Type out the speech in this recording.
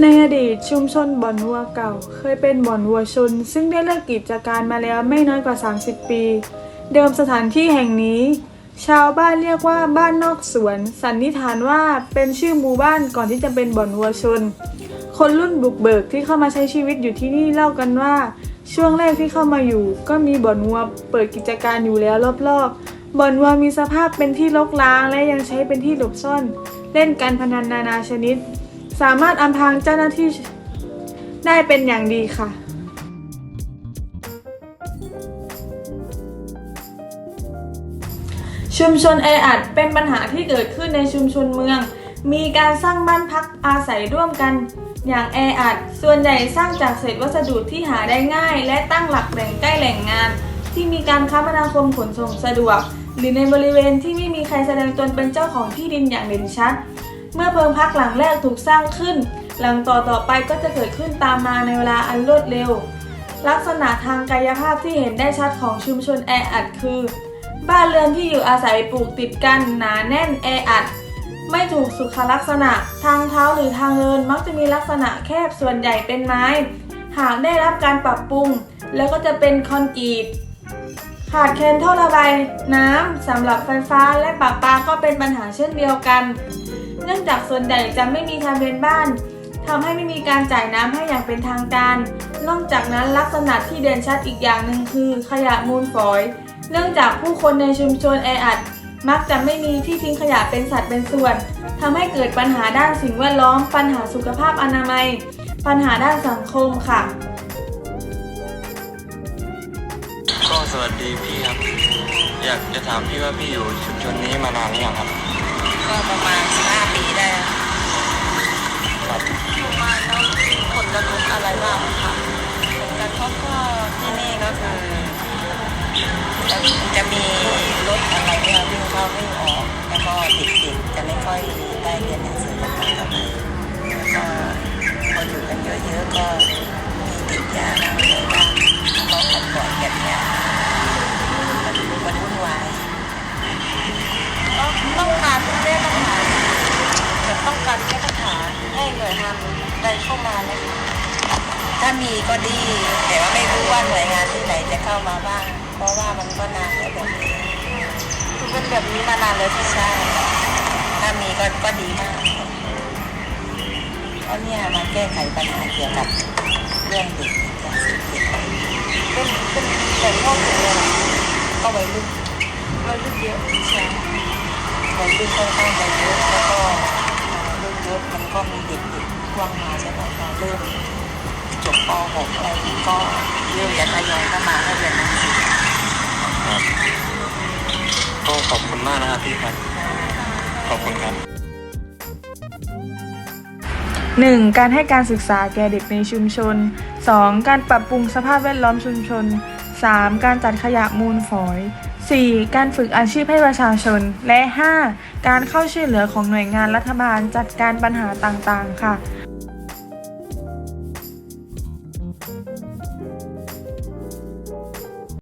ในอดีตชุมชนบ่อนวัวเก่า เคยเป็นบ่อนวัวชน ซึ่งได้เลิกกิจการมาแล้วไม่น้อยกว่า 30 ปี เดิมสถานที่แห่งนี้ ชาวบ้านเรียกว่าบ้านนอกสวน สันนิษฐานว่าเป็นชื่อหมู่บ้านก่อนที่จะเป็นบ่อนวัวชน คนรุ่นบุกเบิกที่เข้ามาใช้ชีวิตอยู่ที่นี่เล่ากันว่า ช่วงแรกที่เข้ามาอยู่ ก็มีบ่อนวัวเปิดกิจการอยู่แล้วรอบๆ บ่อนวัวมีสภาพเป็นที่รกร้างและยังใช้เป็นที่หลบซ่อน เล่นการพนันนานาชนิด สามารถอำพรางเจ้าหน้าที่ได้เป็นอย่างดีค่ะชุมชนแออัดเป็นปัญหาที่เกิดขึ้นในชุมชนเมือง มีการสร้างบ้านพักอาศัยร่วมกัน อย่างแออัด ส่วนใหญ่สร้างจากเศษวัสดุที่หาได้ง่าย และตั้งหลักแหล่งใกล้แหล่งงาน ที่มีการคมนาคมขนส่งสะดวก หรือในบริเวณที่ไม่มีใครแสดงตนเป็นเจ้าของที่ดินอย่างเด่นชัด เมื่อเพิงพักหลังแรกถูกสร้างขึ้น หลังต่อต่อไปก็จะเกิดขึ้นตามมาในเวลาอันรวดเร็ว ลักษณะทางกายภาพที่เห็นได้ชัดของชุมชนแออัดคือ บ้านเรือนที่อยู่อาศัยปลูกติดกันหนาแน่นแออัดไม่ถูกสุขลักษณะ ทางเท้าหรือทางเดินมักจะมีลักษณะแคบส่วนใหญ่เป็นไม้ หากได้รับการปรับปรุง แล้วก็จะเป็นคอนกรีต ขาดแคลนท่อระบายน้ำสำหรับไฟฟ้าและปะปาก็เป็นปัญหาเช่นเดียวกัน เนื่องจากส่วนใหญ่จะไม่มีทะเบียนบ้านทำให้ไม่มีการจ่ายน้ำให้อย่างเป็นทางการ นอกจากนั้นลักษณะที่เด่นชัดอีกอย่างหนึ่งคือ ขยะมูลฝอย เนื่องจากผู้คนในชุมชนแออัด มักจะไม่มีที่ทิ้งขยะเป็นสัดเป็นส่วนทำให้เกิดปัญหาด้านสิ่งแวดล้อม ปัญหาสุขภาพอนามัย ปัญหาด้านสังคมค่ะ สวัสดีพี่ครับ อยากจะถามพี่ว่าพี่อยู่ชุมชนนี้มานานหรือยังครับ ก็ประมาณ15ปีได้ครับประมาแล้วผลกระทบอะไรบ้างคะผลกระทบก็ที่นี่ก็คือจะจะมีรถอะไรเนี่ยวิ่งเข้าวิ่งออก แล้วก็ติดติดๆจะไม่ค่อยได้เรียนหนังสือกันเท่าไหร่แล้วก็พออยู่กันเยอะๆก็ ถ้ามีก็ดี แต่ว่าไม่รู้ว่าหน่วยงานที่ไหนจะเข้ามาบ้าง เพราะว่ามันก็นานแล้วแบบนี้คือเป็นแบบนี้มานานแล้วที่ใช่ถ้ามีก็ก็ดีมากเพราะเนี่ยมาแก้ไขปัญหาเกี่ยวกับเรื่องเด็กยาเสพติดเป็นเป็นแต่นอกจากนี้ก็วัยรุ่นวัยรุ่นเยอะใช่วัยรุ่นค่อนข้างจะเยอะแล้วก็รุ่นเยอะมันก็มีเด็กๆพ่วงมาใช่ไหมคะเริ่ม จบป .6 อะไรอย่างนี้ก็เริ่มจะทยอยเข้ามาให้เรียนหนังสือครับก็ขอบคุณมากนะครับพี่ครับ ขอบคุณครับ 1. การให้การศึกษาแก่เด็กในชุมชน 2. การปรับปรุงสภาพแวดล้อมชุมชน 3. การจัดขยะมูลฝอย 4. การฝึกอาชีพให้ประชาชน และ 5. การเข้าช่วยเหลือของหน่วยงานรัฐบาลจัดการปัญหาต่างๆ ค่ะ